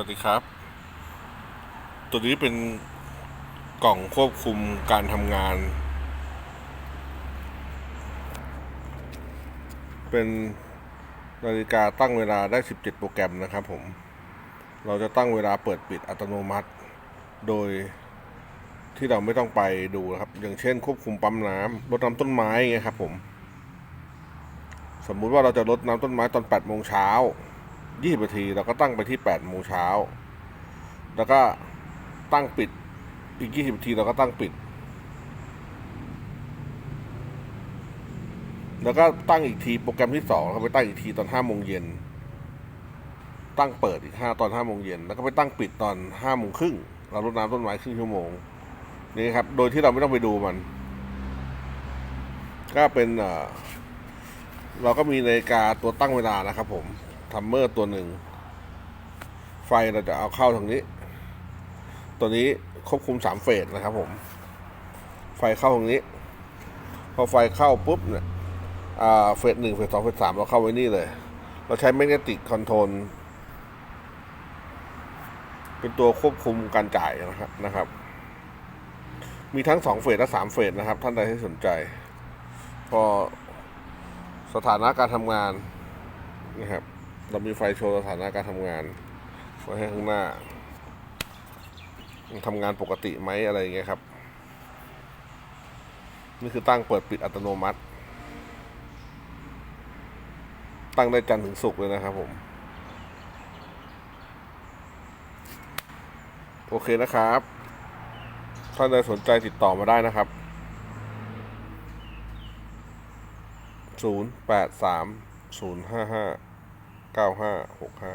วัสดีครับ ตัวนี้เป็นกล่องควบคุมการทำงาน เป็นนาฬิกาตั้งเวลาได้ 17 โปรแกรมนะครับผม เราจะตั้งเวลาเปิดปิดอัตโนมัติ โดยที่เราไม่ต้องไปดูนะครับ อย่างเช่น ควบคุมปั๊มน้ำรดน้ำต้นไม้ไงครับผม สมมุติว่าเราจะรดน้ำต้นไม้ตอน8โมงเช้า 20นาทีเราก็ตั้งไปที่8โมงเช้า แล้วก็ตั้งปิดอีก20นาทีเราก็ตั้งปิด แล้วก็ตั้งอีกทีโปรแกรมที่สองเราไปตั้งอีกทีตอน5โมงเย็น ตั้งเปิดอีก5ตอน5โมงเย็นแล้วก็ไปตั้งปิดตอน5โมงครึ่งเรารดน้ำต้นไม้ครึ่งชั่วโมงนี่ครับ โดยที่เราไม่ต้องไปดูมัน ก็เป็นเราก็มีนาฬิกาตัวตั้งเวลานะครับผม ทัมเมอร์ตัวหนึ่ง ไฟเราจะเอาเข้าทางนี้ ตัวนี้ควบคุมสามเฟสนะครับผม ไฟเข้าทางนี้ พอไฟเข้าปุ๊บเนี่ยเฟสหนึ่งเฟสสองเฟสสามเราเข้าไว้นี่เลย เราใช้แมกเนติกคอนโทรลเป็นตัวควบคุมการจ่ายนะครับนะครับ มีทั้งสองเฟสและสามเฟสนะครับ ท่านใดที่สนใจ พอสถานะการทำงานนะครับ เรามีไฟโชว์สถานะการทำงานไว้ให้ข้างหน้าทำงานปกติไหมอะไรอย่างเงี้ยครับ นี่คือตั้งเปิดปิดอัตโนมัติ ตั้งได้จันถึงสุกเลยนะครับผม โอเคนะครับท่านใดสนใจติดต่อมาได้นะครับ 083 055 เก้าห้าหกห้า